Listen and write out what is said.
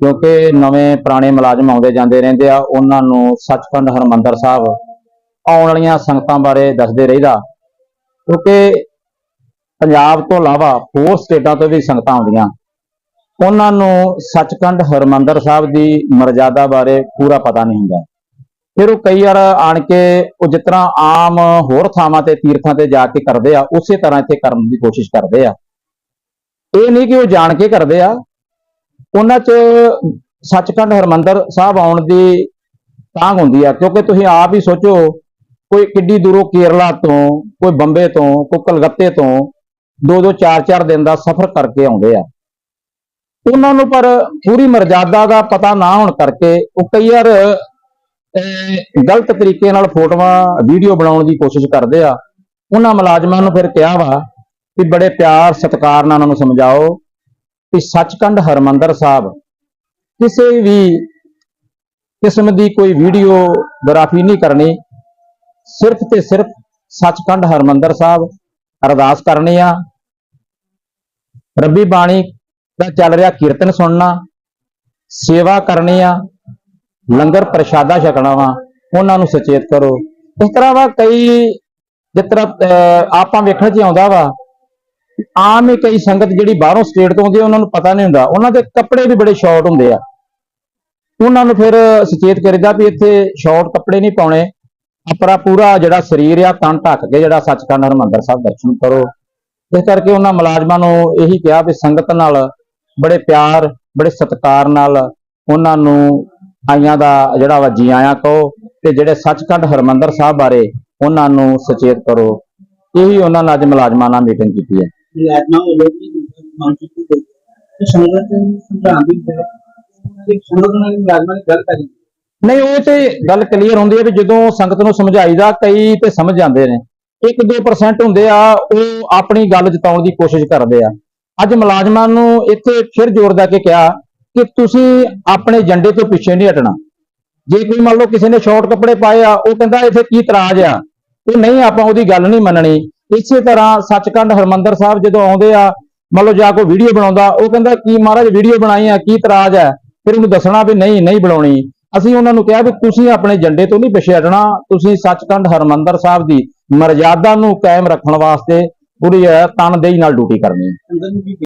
ਕਿਉਂਕਿ ਨਵੇਂ ਪੁਰਾਣੇ ਮੁਲਾਜ਼ਮ ਆਉਂਦੇ ਜਾਂਦੇ ਰਹਿੰਦੇ ਆ, ਉਹਨਾਂ ਨੂੰ ਸੱਚਖੰਡ ਹਰਮੰਦਰ ਸਾਹਿਬ ਆਉਣ ਵਾਲੀਆਂ ਸੰਗਤਾਂ ਬਾਰੇ ਦੱਸਦੇ ਰਹੀਦਾ। ਕਿਉਂਕਿ ਪੰਜਾਬ ਤੋਂ ਇਲਾਵਾ ਹੋਰ ਸਟੇਟਾਂ ਤੋਂ ਵੀ ਸੰਗਤਾਂ ਆਉਂਦੀਆਂ। ਉਹਨਾਂ ਨੂੰ ਸੱਚਖੰਡ ਹਰਮੰਦਰ ਸਾਹਿਬ ਦੀ ਮਰਜ਼ਾਦਾ ਬਾਰੇ ਪੂਰਾ ਪਤਾ ਨਹੀਂ ਹੁੰਦਾ। ਫਿਰ ਉਹ ਕਈ ਵਾਰ ਆਣ ਕੇ ਉਹ ਜਿਸ ਤਰ੍ਹਾਂ ਆਮ ਹੋਰ ਥਾਵਾਂ ਤੇ ਤੀਰਥਾਂ ਤੇ ਜਾ ਕੇ ਕਰਦੇ ਆ, ਉਸੇ ਤਰ੍ਹਾਂ ਇੱਥੇ ਕਰਨ ਦੀ ਕੋਸ਼ਿਸ਼ ਕਰਦੇ ਆ। ਇਹ ਨਹੀਂ ਕਿ ਉਹ ਜਾਣ ਕੇ ਕਰਦੇ ਆ ਉਹਨਾਂ 'ਚ ਸੱਚਖੰਡ ਹਰਮੰਦਰ ਸਾਹਿਬ ਆਉਣ ਦੀ ਤਾਂਗ ਹੁੰਦੀ ਆ, ਕਿਉਂਕਿ ਤੁਸੀਂ ਆਪ ਹੀ ਸੋਚੋ, ਕੋਈ ਕਿੱਡੀ ਦੂਰੋਂ ਕੇਰਲਾ ਤੋਂ, ਕੋਈ ਬੰਬੇ ਤੋਂ, ਕੋਈ ਕਲਕੱਤੇ ਤੋਂ ਦੋ ਦੋ ਚਾਰ ਚਾਰ ਦਿਨ ਦਾ ਸਫ਼ਰ ਕਰਕੇ ਆਉਂਦੇ ਆ। ਉਹਨਾਂ ਨੂੰ ਪਰ ਪੂਰੀ ਮਰਜ਼ਾਦਾ ਦਾ ਪਤਾ ਨਾ ਹੋਣ ਕਰਕੇ ਉਹ ਕਈ ਵਾਰ, ਅਹ, ਗਲਤ ਤਰੀਕੇ ਨਾਲ ਫੋਟੋਆਂ, ਵੀਡੀਓ ਬਣਾਉਣ ਦੀ ਕੋਸ਼ਿਸ਼ ਕਰਦੇ ਆ। ਉਹਨਾਂ ਮੁਲਾਜ਼ਮਾਂ ਨੂੰ ਫਿਰ ਕਿਹਾ ਵਾ ਕਿ ਬੜੇ ਪਿਆਰ, ਸਤਿਕਾਰ ਨਾਲ ਉਹਨਾਂ ਨੂੰ ਸਮਝਾਓ। ਕਿ ਸੱਚਖੰਡ ਹਰਮੰਦਰ ਸਾਹਿਬ। ਕਿਸੇ ਵੀ ਕਿਸਮ ਦੀ ਕੋਈ ਵੀਡੀਓ ਗ੍ਰਾਫੀ ਨਹੀਂ ਕਰਨੀ। ਸਿਰਫ ਤੇ ਸਿਰਫ ਸੱਚਖੰਡ ਹਰਮੰਦਰ ਸਾਹਿਬ ਅਰਦਾਸ ਕਰਨੀ ਆ। ਰੱਬੀ ਬਾਣੀ ਦਾ ਚੱਲ ਰਿਹਾ ਕੀਰਤਨ ਸੁਣਨਾ ਸੇਵਾ ਕਰਨੀ ਆ ਲੰਗਰ ਪ੍ਰਸ਼ਾਦਾ ਛਕਣਾ ਵਾ ਉਹਨਾਂ ਨੂੰ ਸੁਚੇਤ ਕਰੋ। ਇਸ ਤਰ੍ਹਾਂ ਵਾ ਕਈ ਜਿਸ ਤਰ੍ਹਾਂ ਅਹ, ਆਪਾਂ ਵੇਖਣ 'ਚ ਆਉਂਦਾ ਵਾ ਆਮ ਹੀ ਕਈ ਸੰਗਤ ਜਿਹੜੀ ਬਾਹਰੋਂ ਸਟੇਟ ਤੋਂ ਆਉਂਦੀ ਆ, ਉਹਨਾਂ ਨੂੰ ਪਤਾ ਨਹੀਂ ਹੁੰਦਾ। ਉਹਨਾਂ ਦੇ ਕੱਪੜੇ ਵੀ ਬੜੇ ਸ਼ਾਰਟ ਹੁੰਦੇ ਆ। ਉਹਨਾਂ ਨੂੰ ਫਿਰ ਸੁਚੇਤ ਕਰੀਦਾ ਵੀ ਇੱਥੇ ਸ਼ਾਰਟ ਕੱਪੜੇ ਨਹੀਂ ਪਾਉਣੇ। ਆਪਣਾ ਪੂਰਾ ਜਿਹੜਾ ਸਰੀਰ ਆ ਤਨ ਢੱਕ ਕੇ ਜਿਹੜਾ ਸੱਚਖੰਡ ਹਰਮੰਦਰ ਸਾਹਿਬ ਦਰਸ਼ਨ ਕਰੋ। ਇਸ ਕਰਕੇ ਉਹਨਾਂ ਮੁਲਾਜ਼ਮਾਂ ਨੂੰ ਇਹੀ ਕਿਹਾ ਵੀ ਸੰਗਤ ਨਾਲ ਬੜੇ ਪਿਆਰ ਬੜੇ ਸਤਿਕਾਰ ਨਾਲ ਉਹਨਾਂ ਨੂੰ ਆਈਆਂ ਦਾ ਜਿਹੜਾ ਵਾ ਜੀ ਆਇਆਂ ਕਹੋ ਤੇ ਜਿਹੜੇ ਸੱਚਖੰਡ ਹਰਮੰਦਰ ਸਾਹਿਬ ਬਾਰੇ ਉਹਨਾਂ ਨੂੰ ਸੁਚੇਤ ਕਰੋ। ਇਹੀ ਉਹਨਾਂ ਨਾਲ ਅੱਜ ਮੁਲਾਜ਼ਮਾਂ ਨਾਲ ਮੀਟਿੰਗ ਕੀਤੀ ਹੈ। ਮੁਲਾਜ਼ਮਾਂ ਵੱਲੋਂ ਵੀ ਮਾਨਸਿਕ ਤੇ ਸੰਗਤ ਨੂੰ ਹੈ ਕਿ ਸੰਗਤ ਨਾਲ ਮੁਲਾਜ਼ਮਾਂ ਦੀ ਗੱਲ ਕਰੀ। ਨਹੀਂ, ਉਹ ਤੇ ਗੱਲ ਕਲੀਅਰ ਹੁੰਦੀ ਹੈ ਵੀ ਜਦੋਂ ਸੰਗਤ ਨੂੰ ਸਮਝਾਈਦਾ ਕਈ ਤੇ ਸਮਝ ਜਾਂਦੇ ਨੇ। 1-2% ਹੁੰਦੇ ਆ, ਉਹ ਆਪਣੀ ਗੱਲ ਜਤਾਉਣ ਦੀ ਕੋਸ਼ਿਸ਼ ਕਰਦੇ ਆ। ਅੱਜ ਮੁਲਾਜ਼ਮਾਂ ਨੂੰ ਇੱਥੇ ਫਿਰ ਜ਼ੋਰ ਦਾ ਕੇ ਕਿਹਾ ਕਿ ਤੁਸੀਂ ਆਪਣੇ ਏਜੰਡੇ ਤੋਂ ਪਿੱਛੇ ਨਹੀਂ ਹਟਣਾ। ਜੇ ਕੋਈ ਮੰਨ ਲਓ ਕਿਸੇ ਨੇ ਸ਼ਾਰਟ ਕੱਪੜੇ ਪਾਏ ਆ, ਉਹ ਕਹਿੰਦਾ ਇੱਥੇ ਕੀ ਇਤਰਾਜ਼ ਆ? ਉਹ, ਨਹੀਂ, ਆਪਾਂ ਉਹਦੀ ਗੱਲ ਨਹੀਂ ਮੰਨਣੀ। ਇਸੇ ਤਰ੍ਹਾਂ ਸੱਚਖੰਡ ਹਰਮੰਦਰ ਸਾਹਿਬ ਜਦੋਂ ਆਉਂਦੇ ਆ, ਮੰਨ ਲਓ ਜਾਂ ਕੋਈ ਵੀਡੀਓ ਬਣਾਉਂਦਾ, ਉਹ ਕਹਿੰਦਾ ਕੀ ਮਹਾਰਾਜ ਵੀਡੀਓ ਬਣਾਈ ਆ, ਕੀ ਇਤਰਾਜ਼ ਹੈ? ਫਿਰ ਉਹਨੂੰ ਦੱਸਣਾ ਵੀ ਨਹੀਂ ਨਹੀਂ ਬਣਾਉਣੀ। ਅਸੀਂ ਉਹਨਾਂ ਨੂੰ ਕਿਹਾ ਵੀ ਤੁਸੀਂ ਆਪਣੇ ਏਜੰਡੇ ਤੋਂ ਨਹੀਂ ਪਿੱਛੇ ਤੁਸੀਂ ਸੱਚਖੰਡ ਹਰਮੰਦਰ ਸਾਹਿਬ ਦੀ ਮਰਜ਼ਾਦਾ ਨੂੰ ਕਾਇਮ ਰੱਖਣ ਵਾਸਤੇ ਪੂਰੀ ਤਨਦੇਹੀ ਨਾਲ ਡਿਊਟੀ ਕਰਨੀ ਹੈ।